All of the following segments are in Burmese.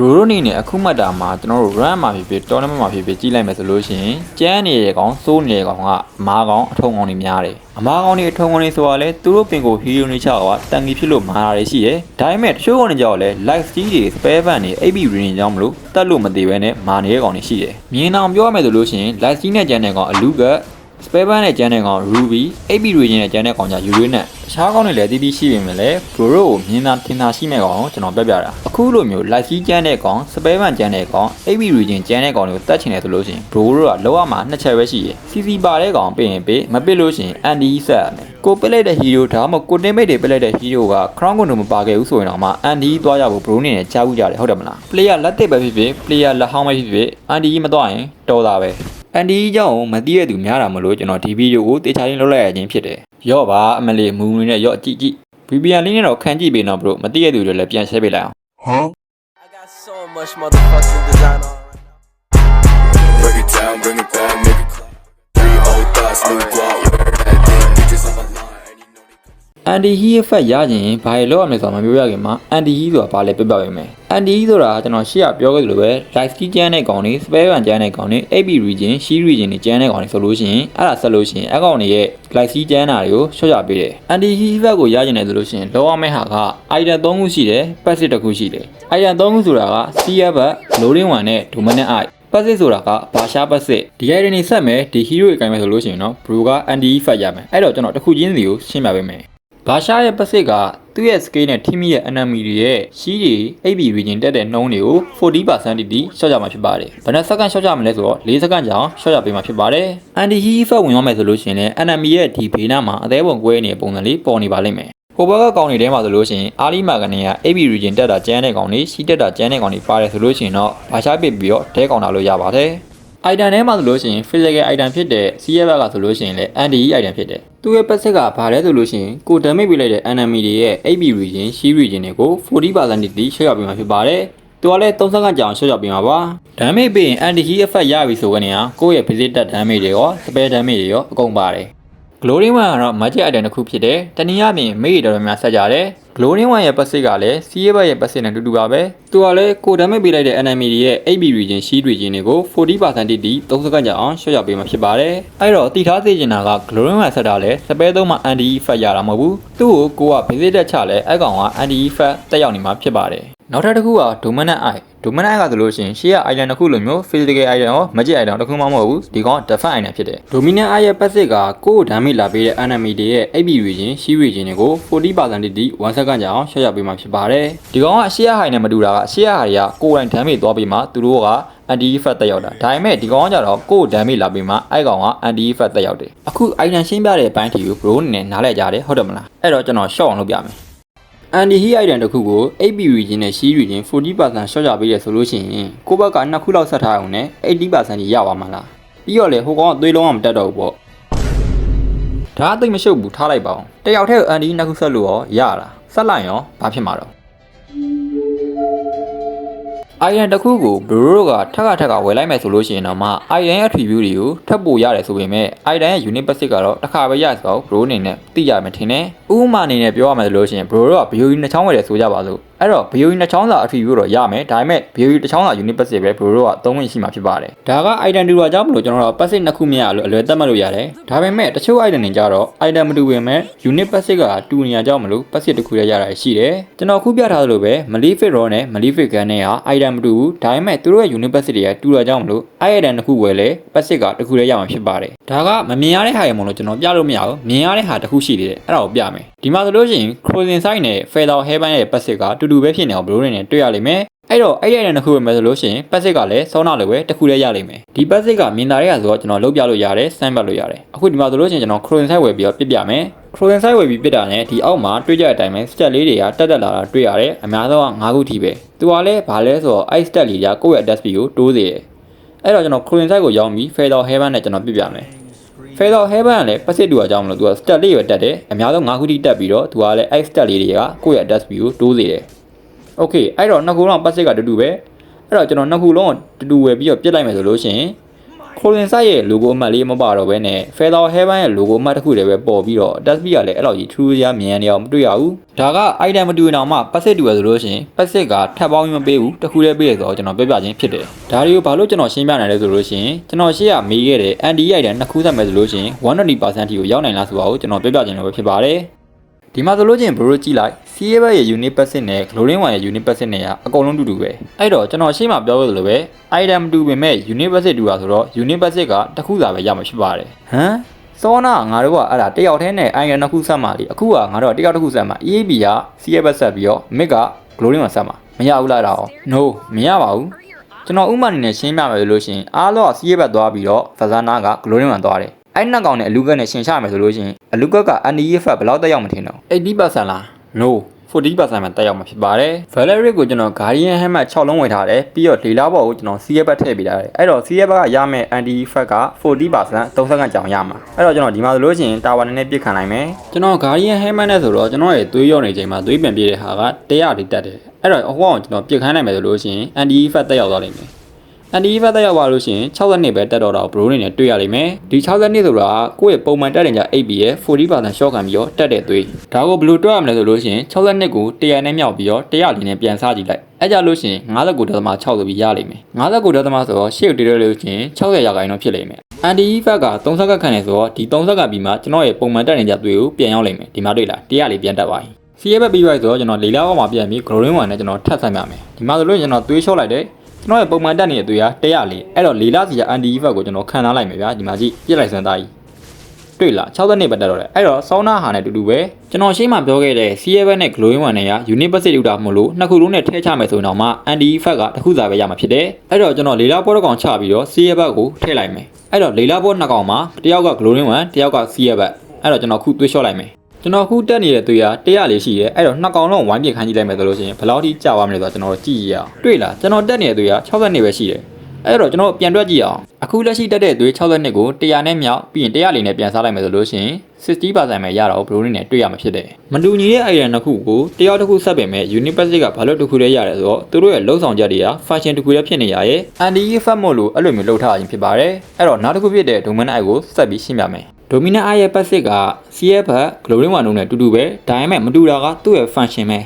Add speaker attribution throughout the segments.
Speaker 1: ဘရိုရိုနေနဲ့အခုမှတ်တာမှာကျွန်တော်တို့ run မှာဖြစ်ဖြစ် tournament မှာဖြစ်ဖြစ်ကြီးလိုက်မယ်ဆိုလို့ရှိရင်ကျန်းနေတဲ့ကောင်စိုးနေတဲ့ကောင်ကအမားကောင်အထုံကောင်တွေများတယ်အမားကောင်တွေအထုံကောင်တွေဆိုတာလဲသူတို့ပင်ကိုဟီးရိုနေချောက်ကတန်ကြီးဖြစ်လို့မာတာတွေရှိတယ်ဒါပေမဲ့တချို့ကောင်တွေကြောက်လဲ live steal တွေ spare van တွေ AB reading ကြောင့်မလို့တက်လို့မသေးဘဲနဲ့မာနေတဲ့ကောင်တွေရှိတယ်မြင်အောင်ပြောရမယ်ဆိုလို့ရှိရင် live steal နဲ့ကျန်းတဲ့ကောင်အလူက spare ban နဲ့ကျန်းတဲ့ကောင် ruby ab region နဲ့ကျန်းတဲ့ကောင်ကြ uri နဲ့တခြားကောင်တွေလည်းတည်တည်ရှိပေမဲ့လည်း bro တို့ကိုမြင်သာထင်သာရှိမဲ့ကောင်ကိုကျွန်တော်ပြပြတာအခုလိုမျိုး live ကြီးကျန်းတဲ့ကောင် spare ban ကျန်းတဲ့ကောင် ab region ကျန်းတဲ့ကောင်တွေကိုတတ်ချင်တယ်ဆိုလို့ရှိရင် bro တို့ကလောရမှာနှစ်ချက်ပဲရှိရယ် cc ပါတဲ့ကောင်ပြင်ရင်ပြင်မပစ်လို့ရှိရင် anti ဆက်ရမယ်ကိုပစ်လိုက်တဲ့ hero ဒါမှမဟုတ်ကိုတင်မိတ်တွေပစ်လိုက်တဲ့ hero က crown ကိုတော့မပါခဲ့ဘူးဆိုရင်တော့မှ anti သွားကြဖို့ bro နေနဲ့ကြားဘူးကြတယ်ဟုတ်တယ်မလား player လက်တစ်ပဲဖြစ်ဖြစ် player လက်ဟောင်းပဲဖြစ်ဖြစ် anti မသွားရင်တော်တာပဲ အန်ဒီအကြောင်းမသိရသူများတာမလို့ကျွန်တော်ဒီဗီဒီယိုကိုတေချာရင်းလုပ်လိုက်ရခြင်းဖြစ်တယ်။ရော့ပါအမလီမူမူနဲ့ရော့ကြည့်ကြည့် VPN လေးနဲ့တော့ခံကြည့်ပေးတော့ဘလို့မသိရသူတွေလည်းပြန် share ပေးလိုက်အောင်
Speaker 2: I got so much motherfucking design on right now.
Speaker 3: Break it down, bring it back, make it clap. Three old thoughts, new guap, they come.
Speaker 1: အန်ဒီဟီရဲ့ဖက်ရခြင်းဘာလို့လောက်ရမလဲဆိုတာမပြောရခင်မှာအန်ဒီဟီဆိုတာဘာလဲပြပြပေးမယ်အန်ဒီဟီဆိုတာကျွန်တော်ရှေ့ကပြောခဲ့သလိုပဲ live ski ကျန်းတဲ့ကောင်တွေ spare one ကျန်းတဲ့ကောင်တွေ AB region C region တွေကျန်းတဲ့ကောင်တွေဆိုလို့ရှိရင်အဲ့ဒါဆက်လို့ရှိရင်အကောင်တွေရဲ့ live ski ကျန်းတာတွေကိုရှော့ချပေးတယ်အန်ဒီဟီဖက်ကိုရခြင်းတယ်ဆိုလို့ရှိရင်လောရမယ့်ဟာက item 3ခုရှိတယ် passive တစ်ခုရှိတယ် item 3ခုဆိုတာက CF loading one နဲ့ dominant eye ပတ်စစ်ဆိုတာကဘာရှားပတ်စစ်ဒီ item တွေဆက်မယ်ဒီ hero ကိုင်မယ်ဆိုလို့ရှိရင်တော့ bro က anti ဖတ်ရမယ်အဲ့တော့ကျွန်တော်တစ်ခုချင်းစီကိုရှင်းပြပေးမယ် ဘာရှားရဲ့ပတ်စစ်ကသူ့ရဲ့ scale နဲ့ team ရဲ့ enemy တွေရဲ့ရှိတွေ AB region တက်တဲ့နှုန်းတွေကို40%တိတိရှော့ကြမှာဖြစ်ပါတယ်ဘယ်နှစက္ကန့်ရှော့ကြမလဲဆိုတော့4စက္ကန့်ကြာအောင်ရှော့ကြပေးမှာဖြစ်ပါတယ် anti heat ဖတ်ဝင်ရမယ်ဆိုလို့ရှိရင်လည်း enemy ရဲ့ဒီဘေးနားမှာအသေးပုံကွဲနေတဲ့ပုံစံလေးပေါ်နေပါလိမ့်မယ်ဟိုဘက်ကကောင်တွေထဲမှာဆိုလို့ရှိရင်အာလီမာကနေက AB region တက်တာကျန်းတဲ့ကောင်တွေစီးတက်တာကျန်းတဲ့ကောင်တွေပါတယ်ဆိုလို့ရှိရင်တော့ဘာရှားပစ်ပြီးတော့တဲကောင်တာလို့ရပါတယ် item ထဲမှာဆိုလို့ရှိရင် physical item ဖြစ်တဲ့ CF ကဆိုလို့ရှိရင်လည်း anti item ဖြစ်တယ်သူ့ရဲ့ပတ်ဆက်ကဘာလဲဆိုလို့ရှိရင်ကို damage ပေးလိုက်တဲ့ enemy တွေရဲ့ AB region C region တွေကို40%တိတိရှေ့ရပေးမှာဖြစ်ပါတယ်သူကလည်း30စက္ကန့်ကြာအောင်ရှေ့ရပေးမှာပါ damage ပေးရင် anti heat effect ရပြီဆိုကနေကကိုယ့်ရဲ့ physical damage တွေရော spare damage တွေရောအကုန်ပါတယ် Glory One ကတော့ magic item တစ်ခုဖြစ်တယ်။တနည်းအားဖြင့်မိရတော်တော်များဆက်ကြတယ်။ Glory One ရဲ့ passive ကလည်း CA ဘက်ရဲ့ passive နဲ့တူတူပါပဲ။သူကလည်းကို damage ပေးလိုက်တဲ့ enemy တွေရဲ့ AB region shield region တွေကို40%တိတိ3စက္ကန့်ကြာအောင်ရှော့ရပေးမှာဖြစ်ပါတယ်။အဲ့တော့တည်ထားသိချင်တာက Glory One ဆက်တာလဲစပယ်သုံးမှာ anti effect ရတာမဟုတ်ဘူး။သူ့ကိုကိုက visit တက်ချလဲအဲ့ကောင်က anti effect တက်ရောက်နေမှာဖြစ်ပါတယ်။ နောက်ထပ်တစ်ခုက dominant eye dominant eye ကဆိုလို့ရှိရင်ရှေ့က item တစ်ခုလိုမျိုး physical item ရော magic item တစ်ခုမှမဟုတ်ဘူးဒီကောင်က defense item ဖြစ်တယ် dominant eye ရဲ့ passive ကကိုယ့်ကို damage လာပေးတဲ့ enemy တွေရဲ့ AB region C region တွေကို40%တိတိ1 second ကြာအောင်ရှော့ရပေးမှာဖြစ်ပါတယ်ဒီကောင်ကရှေ့က high နဲ့မတူတာကရှေ့က high တွေကကိုယ်တိုင် damage သွားပေးမှာသူတို့က anti effect တက်ရောက်တာဒါပေမဲ့ဒီကောင်ကကြတော့ကိုယ် damage လာပေးမှာအဲ့ကောင်က anti effect တက်ရောက်တယ်အခု item ရှင်းပြတဲ့အပိုင်းတီကို bro အနေနဲ့နားလည်ကြတယ်ဟုတ်တယ်မလားအဲ့တော့ကျွန်တော် short အောင်လုပ်ပြမယ် anti heat item တစ်ခုကို AB region နဲ့ C region 40%ရှော့ချပေးရဆိုလို့ရှိရင်ကိုယ့်ဘက်ကနှစ်ခုလောက်ဆက်ထားအောင်နဲ့80%ကြီးရပါမှာလားပြီးတော့လေဟိုကောင်ကသွေးလုံးအောင်မတက်တော့ဘူးပေါ့ဒါအသိမရှုပ်ဘူးထားလိုက်ပါအောင်တယောက်တည်းကို anti နှစ်ခုဆက်လို့ရောရလားဆက်လိုက်ရောဘာဖြစ်မှာတော့ iron တစ်ခုကို bro တို့ကထက်ကထက်ကဝယ်လိုက်မယ်ဆိုလို့ရှိရင်တော့မှ iron ရဲ့ attribute တွေကိုထပ်ပို့ရတယ်ဆိုပေမဲ့ iron ရဲ့ unit basic ကတော့တစ်ခါပဲရဆိုတော့ bro အနေနဲ့သိရမယ်ထင်တယ်ဥပမာအနေနဲ့ပြောရမယ်ဆိုလို့ရှိရင် bro တို့က BOE နှစ်ချောင်းဝယ်တယ်ဆိုကြပါစို့ အဲ့တော့ BOE နှစ်ချောင်းစာ attribute တော့ရမယ်ဒါပေမဲ့ BOE တစ်ချောင်းစာ unit basic ပဲ bro တို့ကသုံးဝင်ရှိမှာဖြစ်ပါတယ်ဒါက item တူတာကြောင့်မလို့ကျွန်တော်တို့ basic နှစ်ခုမြရလို့အလွယ်သတ်မှတ်လို့ရတယ်ဒါပေမဲ့တချို့ item တွေကြတော့ item မတူပေမဲ့ unit basic ကတူနေရကြောင့်မလို့ basic တစ်ခုရရတာရှိတယ်ကျွန်တော်ခုပြထားသလိုပဲ Malefic Raw နဲ့ Malefic Gun နဲ့ဟာ item မတူဘူးဒါပေမဲ့သူတို့ရဲ့ unit basic တွေကတူတာကြောင့်မလို့ item တစ်ခုဝယ်လဲ basic ကတစ်ခုတည်းရမှာဖြစ်ပါတယ်ဒါကမမြင်ရတဲ့ဟာရမလို့ကျွန်တော်ပြလို့မရဘူးမြင်ရတဲ့ဟာတစ်ခုရှိသေးတယ်အဲ့ဒါကိုပြမယ်ဒီမှာဆိုလို့ရှိရင် Cruising Site နဲ့ Feather Heaven ရဲ့ basic ကတူတူပဲဖြစ်နေအောင်ဘလို့နဲ့တွေ့ရလိမ့်မယ်အဲ့တော့အဲ့ရတဲ့နှစ်ခုပဲမယ်ဆိုလို့ရှိရင် passive ကလည်းစောနာလိုပဲတစ်ခုတည်းရလိမ့်မယ်ဒီ passive ကမြင်တာတွေကဆိုတော့ကျွန်တော်လုပ်ပြလို့ရတယ်စမ်းပြလို့ရတယ်အခုဒီမှာဆိုလို့ရှိရင်ကျွန်တော် chrome site ဝယ်ပြီးတော့ပြပြမယ် chrome site ဝယ်ပြီးပြတာနဲ့ဒီအောက်မှာတွေ့ကြတဲ့အတိုင်းပဲ stat လေးတွေကတက်တက်လာတာတွေ့ရတယ်အများဆုံးက9ခုထိပဲသူကလည်းဘာလဲဆိုတော့အဲ့ stat လေးတွေကကိုယ့်ရဲ့ address ကိုတိုးစေတယ်အဲ့တော့ကျွန်တော် chrome site ကိုရောက်ပြီး feather heaven နဲ့ကျွန်တော်ပြပြမယ် Feather Heaven ကလည်း passive တူအကြောင်းမလို့သူက stat လေးပဲတက်တယ်အများဆုံး9ခုထိတက်ပြီးတော့သူကလည်းအဲ့ stat လေးတွေကကိုယ့်ရဲ့ address ကိုတိုးစေတယ် Okay အဲ့တော့နှစ်ခုလုံး passive ကတူတူပဲအဲ့တော့ကျွန်တော်နှစ်ခုလုံးကိုတူတူဝယ်ပြီးတော့ပြစ်လိုက်မယ်ဆိုလို့ရှိရင် clothing site ရဲ့ logo အမှတ်လေးမပါတော့ဘဲနဲ့ feather heaven ရဲ့ logo အမှတ်တစ်ခုတည်းပဲပေါ်ပြီးတော့ dust ကလည်းအဲ့လိုကြီးထူးထူးခြားမြင်နေအောင်မတွေ့ရဘူးဒါက item မတူရင်တော့မှ passive တူရဆိုလို့ရှိရင် passive ကထပ်ပေါင်းပြီးမပေးဘူးတစ်ခုတည်းပေးရဆိုတော့ကျွန်တော်ပြပြချင်းဖြစ်တယ်ဒါတွေကိုဘာလို့ကျွန်တော်ရှင်းပြနိုင်လဲဆိုလို့ရှိရင်ကျွန်တော်ရှေ့ကမေးခဲ့တဲ့ anti item နှစ်ခုဆက်မယ်ဆိုလို့ရှိရင်120%ထိကိုရောက်နိုင်လားဆိုတာကိုကျွန်တော်ပြပြချင်းလို့ပဲဖြစ်ပါတယ် ဒီမှာဆိုလို့ချင်းဘရိုကြည့်လိုက် CA ဘက်ရဲ့ unit passive နဲ့ Glorin 1ရဲ့ unit passive နဲ့ကအကုန်လုံးတူတူပဲအဲ့တော့ကျွန်တော်ရှေ့မှာပြောခဲ့သလိုပဲ item တူပေမဲ့ unit passive တူတာဆိုတော့ unit passive ကတစ်ခုသာပဲရမှာဖြစ်ပါတယ်ဟမ်စောနာငါတို့ကအဲ့ဒါတယောက်တည်းနဲ့ item နှစ်ခုဆက်မှာလीအခုကငါတို့ကတယောက်တစ်ခုဆက်မှာ EAB က CA ဘက်ဆက်ပြီးတော့ MIG က Glorin 1ဆက်မှာမရဘူးလားဒါအောင် No မရပါဘူးကျွန်တော်ဥမာအနေနဲ့ရှင်းပြမယ်လို့ရှိရင်အားလုံးက CA ဘက်သွားပြီးတော့ Fazana က Glorin 1သွားတယ် အဲ့နှစ်ကောင်နဲ့အလူကက်နဲ့ရှင်းချမယ်ဆိုလို့ရှိရင်အလူကက်က NEF ဘယ်လောက်တက်ရောက်မထင်တော့80%လား No 40%မှတက်ရောက်မှာဖြစ်ပါတယ် Valeric ကိုကျွန်တော် Guardian Helmet 6လုံးဝယ်ထားတယ်ပြီးတော့လေလားဘော်ကိုကျွန်တော် CF ဘက်ထည့်ပေးထားတယ်အဲ့တော့ CF ဘက်ကရမယ့် anti effect က40% 30ကြောင်ရမှာအဲ့တော့ကျွန်တော်ဒီမှာဆိုလို့ရှိရင်တာဝါနည်းနည်းပြစ်ခံနိုင်မယ်ကျွန်တော် Guardian Helmet နဲ့ဆိုတော့ကျွန်တော်ရဲ့သွေးရော့နေချိန်မှာသွေးပြန်ပြေးတဲ့ဟာက100တိတက်တယ်အဲ့တော့အဟောင်းကျွန်တော်ပြစ်ခိုင်းနိုင်မယ်ဆိုလို့ရှိရင် anti effect တက်ရောက်သွားလိမ့်မယ် အန်ဒီဘက်တက်ရောက်ပါလို့ရှိရင်60နှစ်ပဲတက်တော့တာဘရိုးနေနဲ့တွေ့ရလိမ့်မယ်ဒီ60နှစ်ဆိုတာကိုယ့်ရဲ့ပုံမှန်တက်နေကြ AB ရဲ့40% short ခံပြီးတော့တက်တဲ့သွေးဒါကိုဘယ်လိုတွက်ရမလဲဆိုလို့ရှိရင်60နှစ်ကို100နဲ့မြောက်ပြီးတော့100လေးနဲ့ပြန်စားကြည့်လိုက်အဲကြလို့ရှိရင်59.6ဆိုပြီးရလိမ့်မယ်59.6ဆိုတော့ရှေ့ကိုတည်ရလို့ရှိရင်60ရာခိုင်နှုန်းဖြစ်လိမ့်မယ်အန်ဒီဘက်က30ကခန့်နေဆိုတော့ဒီ30ကပြီးမှကျွန်တော်ရဲ့ပုံမှန်တက်နေကြသွေးကိုပြန်ရောက်လိမ့်မယ်ဒီမှာတွေ့လား100လေးပြန်တက်သွားပြီစီးရဲဘက်ပြီးသွားဆိုတော့ကျွန်တော်လေလာဘောက်မှာပြန်ပြီး growing one နဲ့ကျွန်တော်ထပ်ဆက်ရမယ်ဒီမှာဆိုလို့ကျွန်တော်သွေးလျှော့လိုက်တယ် ကျွန်တော်ရဲ့ပုံမှန်တက်နေတဲ့သွေးက100လေးအဲ့တော့လေလာစီကအန်ဒီဘက်ကိုကျွန်တော်ခံထားလိုက်မယ်ဗျာဒီမှာကြည့်ပြစ်လိုက်စမ်းသားကြီးတွေ့လား60နှစ်ပဲတက်တော့တယ်အဲ့တော့ဆောင်းနာဟာနဲ့တူတူပဲကျွန်တော်ရှေ့မှာပြောခဲ့တဲ့ CF နဲ့ glowing one နဲ့က unit passive တူတာမလို့နှစ်ခုလုံးနဲ့ထည့်ချမယ်ဆိုရင်တော့မှ anti effect ကတစ်ခုစာပဲရမှာဖြစ်တယ်အဲ့တော့ကျွန်တော်လေလာဘောတစ်ကောင်ချပြီးတော့ CF ဘက်ကိုထည့်လိုက်မယ်အဲ့တော့လေလာဘောနှစ်ကောင်မှာတယောက်က glowing one တယောက်က CF ဘက်အဲ့တော့ကျွန်တော်ခုသွေးလျှော့လိုက်မယ် ကျွန်တော်ခုတက်နေတဲ့သွေးက100လေးရှိတယ်အဲ့တော့နှစ်ကောင်လုံးဝိုင်းပြခိုင်းကြည့်လိုက်မယ်ဆိုလို့ရှိရင်ဘယ်လောက်ထိကြာသွားမလဲဆိုတော့ကျွန်တော်ကြည့်ရအောင်တွေ့လားကျွန်တော်တက်နေတဲ့သွေးက60နှစ်ပဲရှိတယ်အဲ့တော့ကျွန်တော်ပြန်တွက်ကြည့်အောင်အခုလက်ရှိတက်တဲ့သွေး60နှစ်ကို100နဲ့မြောက်ပြီးရင်100လေးနဲ့ပြန်စားလိုက်မယ်ဆိုလို့ရှိရင်60%ပဲရတော့ဘရိုးနေနဲ့တွေ့ရမှာဖြစ်တယ်မတူညီတဲ့ item တစ်ခုကိုတယောက်တစ်ခုဆက်ပင်မဲ့ Unipassive ကဘာလို့တစ်ခုတည်းရတယ်ဆိုတော့သူတို့ရဲ့လုံဆောင်ချက်တွေက function တစ်ခုတည်းဖြစ်နေရရဲ့ anti effect မို့လို့အဲ့လိုမျိုးလုပ်ထားခြင်းဖြစ်ပါတယ်အဲ့တော့နောက်တစ်ခုဖြစ်တဲ့ dominant eye ကိုဆက်ပြီးရှင်းပြမယ် dominant eye ရဲ့ passive က CF ဘက် glowing one တို့နဲ့တူတူပဲဒါပေမဲ့မတူတာကသူ့ရဲ့ function ပဲ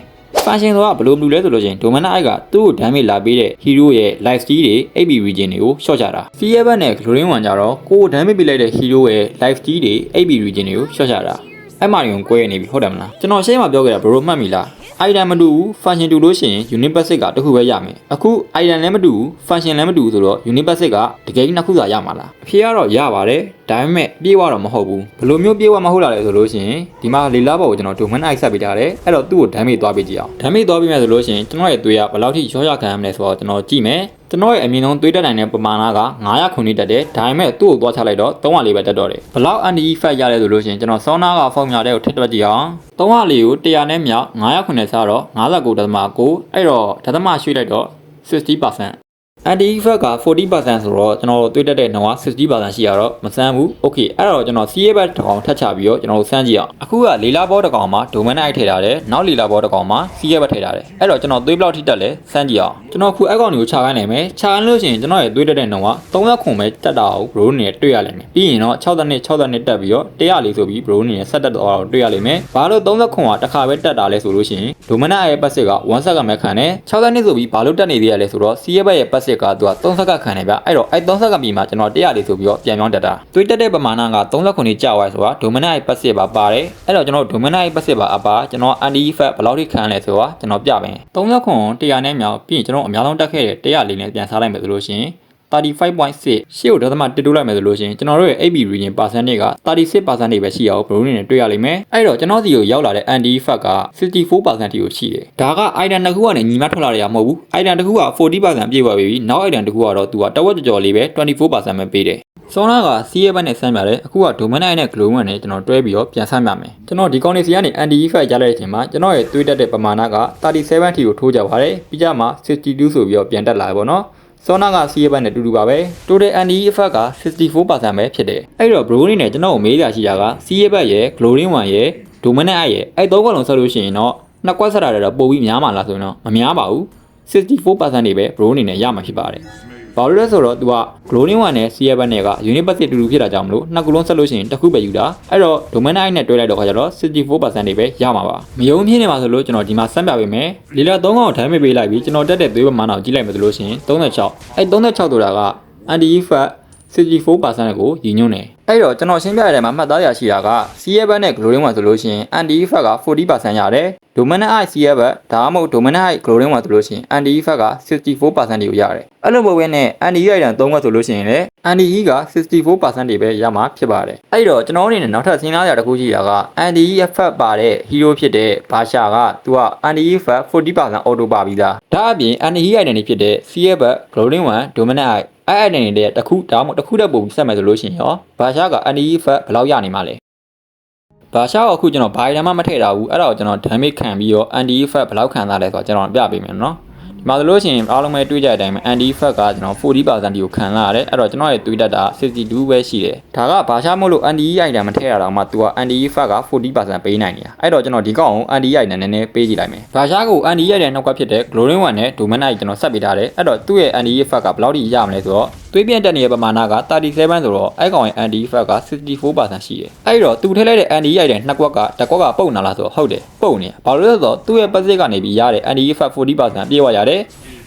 Speaker 1: function ဆိုတာဘယ်လိုမတူလဲဆိုလို့ချင်း domain eye ကသူ့ကို damage လာပေးတဲ့ hero ရဲ့ life steal တွေ AB region တွေကို short ချတာ CF နဲ့ glorin 1ကြတော့ကိုယ် damage ပေးလိုက်တဲ့ hero ရဲ့ life steal တွေ AB region တွေကို short ချတာအဲ့မှာရင်ကိုယ်ရနေပြီဟုတ်တယ်မလားကျွန်တော်ရှင်းမှာပြောခဲ့တာဘယ်လိုမှတ်မိလား item မတူဘူး function တူလို့ရှိရင် unit basic ကတစ်ခုပဲရမယ်အခု item လည်းမတူဘူး function လည်းမတူဘူးဆိုတော့ unit basic ကတကယ်ကြီးနှစ်ခုသာရမှာလားအဖြေကတော့ရပါတယ်ဒါပေမဲ့ပြေးသွားတော့မဟုတ်ဘူးဘယ်လိုမျိုးပြေးသွားမဟုတ်လာလဲဆိုလို့ရှိရင်ဒီမှာလေလာဘောကိုကျွန်တော် domain eye ဆက်ပေးထားတယ်အဲ့တော့သူ့ကို damage သွားပေးကြည့်အောင် damage သွားပေးမယ်ဆိုလို့ရှိရင်ကျွန်တော်ရဲ့သွေးကဘယ်လောက်ထိရောရခံရမလဲဆိုတော့ကျွန်တော်ကြည့်မယ် ကျွန်တော်ရဲ့အမြင့်ဆုံးသွေးတက်နိုင်တဲ့ပမာဏက900ခုနှစ်တက်တယ်ဒါပေမဲ့သူ့ကိုသွားချလိုက်တော့300ပဲတက်တော့တယ်ဘလောက် anti effect ရလဲဆိုလို့ရှိရင်ကျွန်တော်ဆောင်းနာကဖောင်မြတဲ့ကိုထည့်တွက်ကြည့်အောင်300ကို100နဲ့မြောက်900ခုနှစ်စားတော့59.9အဲ့တော့ဒသမရွှေ့လိုက်တော့60% anti effect က40%ဆိုတော့ကျွန်တော်တို့တွေ့တတ်တဲ့နှုန်းက60%ရှိရတော့မစမ်းဘူး okay အဲ့တော့ကျွန်တော် CA ဘက်တစ်ကောင်ထပ်ချပြီးတော့ကျွန်တော်တို့စမ်းကြည့်အောင်အခုကလေလာဘောတစ်ကောင်မှာ domain eye ထည့်ထားတယ်နောက်လေလာဘောတစ်ကောင်မှာ CA ဘက်ထည့်ထားတယ်အဲ့တော့ကျွန်တော်သွေးဘလောက်ထိတက်လဲစမ်းကြည့်အောင်ကျွန်တော်ခုအကောင်တွေကိုခြာခိုင်းနိုင်မယ်ခြာခိုင်းလို့ရှိရင်ကျွန်တော်ရဲ့သွေးတက်တဲ့နှုန်းက300ခုပဲတက်တာကို bro နေတွေ့ရလိမ့်မယ်ပြီးရင်တော့60နှစ်60နှစ်တက်ပြီးတော့100လေးဆိုပြီး bro နေဆက်တက်တော့တွေ့ရလိမ့်မယ်ဘာလို့30ခုကတစ်ခါပဲတက်တာလဲဆိုလို့ရှိရင် domain eye ရဲ့ passive က1 second ပဲခံတယ်60နှစ်ဆိုပြီးဘာလို့တက်နေသေးရလဲဆိုတော့ CA ဘက်ရဲ့ passive ကသူက3 second ခံတယ်ဗျအဲ့တော့အဲ့3 second ပြီးမှကျွန်တော်100လေးဆိုပြီးတော့ပြန်ပြောင်းတက်တာသွေးတက်တဲ့ပမာဏက39ကြာသွားဆိုတာ domain eye passive ပါပါတယ်အဲ့တော့ကျွန်တော် domain eye passive ပါအပါကျွန်တော် anti effect ဘယ်လောက်ထိခံလဲဆိုတာကျွန်တော်ပြပေး39 100နဲ့မြောက်ပြီးရင်ကျွန်တော်အများဆုံးတက်ခဲ့တဲ့100လေးနဲ့ပြန်စားလိုက်မယ်ဆိုလို့ရှိရင် 35.6ရှေ့ကိုဒေါသမ1တိုးလိုက်မယ်ဆိုလို့ရှိရင်ကျွန်တော်တို့ရဲ့ AB region percentage က36%နေပဲရှိရအောင်ဘရိုးနေနဲ့တွေ့ရလိမ့်မယ်အဲ့တော့ကျွန်တော်စီကိုရောက်လာတဲ့ anti effect က64%တိကိုရှိတယ်ဒါက item တစ်ခုကနေညီမထွက်လာရမှာမဟုတ်ဘူး item တစ်ခုက40%ပြည့်သွားပြီနောက် item တစ်ခုကတော့သူကတဝက်ကြော်လေးပဲ24%ပဲပေးတယ်စောနာက CA ဘက်နဲ့ဆမ်းပြတယ်အခုက domain eye နဲ့ global နဲ့ကျွန်တော်တွဲပြီးတော့ပြန်ဆမ်းပြမယ်ကျွန်တော်ဒီကောင်းနေစီကနေ anti effect ရလိုက်တဲ့အချိန်မှာကျွန်တော်ရဲ့သွေးတက်တဲ့ပမာဏက37ထိကိုထိုးကြပါတယ်ပြီးကြမှာ62ဆိုပြီးတော့ပြန်တက်လာတယ်ပေါ့နော် စောနာက CA ဘက်နဲ့တူတူပါပဲ total anti effect က64%ပဲဖြစ်တယ်အဲ့တော့ bro အနေနဲ့ကျွန်တော်ကိုမေးရရှိတာက CA ဘက်ရဲ့ glorin 1ရဲ့ domain eye ရဲ့အဲ့သုံးခွက်လုံးဆက်လို့ရှိရင်တော့နှစ်ကွက်ဆက်တာတွေတော့ပိုပြီးများမှာလားဆိုရင်တော့မများပါဘူး64%နေပဲ bro အနေနဲ့ရမှာဖြစ်ပါတယ် ဘာလို့လဲဆိုတော့ तू က Glowing One နဲ့ CF နဲ့က Unit Pass တူတူဖြစ်တာကြောင့်မလို့နှစ်ခုလုံးဆက်လို့ရှိရင်တစ်ခုပဲယူတာအဲ့တော့ Domain I နဲ့တွဲလိုက်တော့ခါကျတော့64%တွေပဲရမှာပါမယုံဖြစ်နေမှာဆိုလို့ကျွန်တော်ဒီမှာစမ်းပြပေးမယ်လီလာ3កောင်ကိုထမ်းပေးပေးလိုက်ပြီးကျွန်တော်တက်တဲ့သွေးပမာဏကိုကြည့်လိုက်မယ်ဆိုလို့ရှိရင်36အဲ့36ဆိုတာက anti fat 64%ကိုညီညွတ်နေအဲ့တော့ကျွန်တော်ရှင်းပြရတဲ့မှာမှတ်သားရရှိတာက CF နဲ့ Glowing One ဆိုလို့ရှိရင် anti fat က40%ရတယ် Dominant Eye CF ဒါမှမဟုတ် Dominant Eye Glowing One ဆိုလို့ရှိရင် anti fat က64%တွေကိုရတယ်အဲ့လိုပုံပဲနဲ့ anti eye တန်3ခွက်ဆိုလို့ရှိရင်လည်း anti e က64%တွေပဲရမှာဖြစ်ပါတယ်အဲ့တော့ကျွန်တော်အနေနဲ့နောက်ထပ်စဉ်းစားရတစ်ခုရှိတာက anti e effect ပါတဲ့ hero ဖြစ်တဲ့ဘာရှာကသူက anti e effect 40% auto ပါပြီးသားဒါအပြင် anti e eye တွေဖြစ်တဲ့ CF Glowing One Dominant Eye အဲ့အဲ့အနေနဲ့တစ်ခုဒါမှမဟုတ်တစ်ခုတက်ပုံဆက်မယ်ဆိုလို့ရှိရင်ရောဘာရှာက anti e effect ဘယ်လောက်ရနေမှာလဲဘာရှာကအခုကျွန်တော်ဘာရမ်းမှမထည့်တာဘူးအဲ့ဒါကိုကျွန်တော် damage ခံပြီးတော့ anti effect ဘယ်လောက်ခံစားလဲဆိုတော့ကျွန်တော်ပြပေးမယ်နော် ဒီမှာဆိုလို့ရှိရင်အားလုံးပဲတွေးကြတဲ့အတိုင်းပဲ anti effect ကကျွန်တော်40%ကိုခံလာရတယ်အဲ့တော့ကျွန်တော်ရဲ့တွေးတတ်တာ62ပဲရှိတယ်ဒါကဘာရှာမို့လို့ anti item မထည့်ရတော့မှ तू က anti effect က40%ပေးနိုင်နေတာအဲ့တော့ကျွန်တော်ဒီကောင်ကို anti item နည်းနည်းပေးကြည့်လိုက်မယ်ဘာရှာကို anti item နောက်ကဖြစ်တဲ့ glowing one နဲ့ dominant ကျွန်တော်ဆက်ပေးထားတယ်အဲ့တော့သူ့ရဲ့ anti effect ကဘယ်လောက်ထိရမလဲဆိုတော့သွေးပြန့်တက်နေတဲ့ပမာဏက37ဆိုတော့အဲ့ကောင်ရဲ့ anti effect က64%ရှိတယ်အဲ့တော့သူထည့်လိုက်တဲ့ anti item နှစ်ကွက်ကတစ်ကွက်ကပုတ်နာလားဆိုတော့ဟုတ်တယ်ပုတ်နေဘာလို့လဲဆိုတော့သူ့ရဲ့ passive ကနေပြီးရတဲ့ anti effect 40%ပြေးသွားရတယ်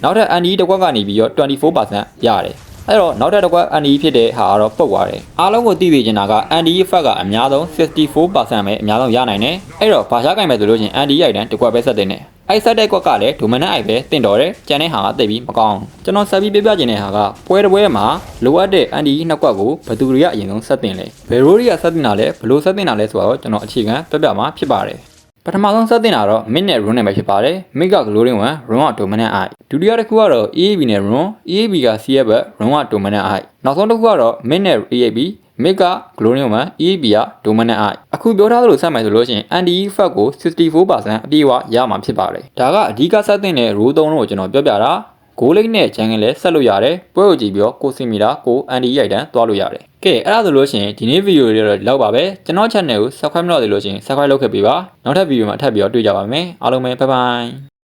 Speaker 1: နောက်ထပ် anti တစ်ကွက်ကနေပြီးတော့24%ရတယ်အဲ့တော့နောက်ထပ်တစ်ကွက် anti ဖြစ်တဲ့ဟာကတော့ပုတ်သွားတယ်အားလုံးကိုသိသိချင်တာက anti effect ကအများဆုံး64%ပဲအများဆုံးရနိုင်တယ်အဲ့တော့ဘာရှားကင်မဲ့ဆိုလို့ချင်း anti ရိုက်တန်းတစ်ကွက်ပဲဆက်တဲ့နဲ့အဲ့ဆက်တဲ့ကွက်ကလည်းဒိုမနက်အိုက်ပဲတင့်တော်တယ်ကျန်တဲ့ဟာကတိတ်ပြီးမကောင်းဘူးကျွန်တော်ဆက်ပြီးပြပြချင်တဲ့ဟာကပွဲတစ်ပွဲမှာလိုအပ်တဲ့ anti နှစ်ကွက်ကိုဘယ်သူတွေကအရင်ဆုံးဆက်တင်လဲဘယ်ရိုးတွေကဆက်တင်တာလဲဘယ်လိုဆက်တင်တာလဲဆိုတော့ကျွန်တော်အခြေခံပြပြမှာဖြစ်ပါတယ် ပထမဆုံးဆက်တင်တာတော့ mid နဲ့ run နဲ့ပဲဖြစ်ပါတယ် mid က gloring 1 run က dominant eye ဒုတိယတစ်ခုကတော့ EAB နဲ့ run EAB က CF ဘက် run က dominant eye နောက်ဆုံးတစ်ခုကတော့ mid နဲ့ EAB mid က gloring 1 EAB က dominant eye အခုပြောထားသလိုဆက်မယ်ဆိုလို့ရှိရင် anti effect ကို64%အပြည့်အဝရမှာဖြစ်ပါတယ်ဒါကအဓိကဆက်တင်တဲ့ rule 3လုံးကိုကျွန်တော်ပြောပြတာဂိုးလိတ်နဲ့ဂျန်ကင်လည်းဆက်လို့ရတယ်ပွဲကိုကြည့်ပြီးတော့ကိုစီမီတာကိုအန်ဒီရိုက်တန်းသွားလို့ရတယ် ကဲအဲ့ဒါဆိုလို့ရှိရင်ဒီနေ့ဗီဒီယိုလေးတော့ဒီလောက်ပါပဲကျွန်တော် channel ကို subscribe မလုပ်သေးလို့ရှိရင် subscribe လုပ်ခဲ့ပေးပါနောက်ထပ်ဗီဒီယိုမှာထပ်ပြီးတော့တွေ့ကြပါမယ်အားလုံးပဲ bye bye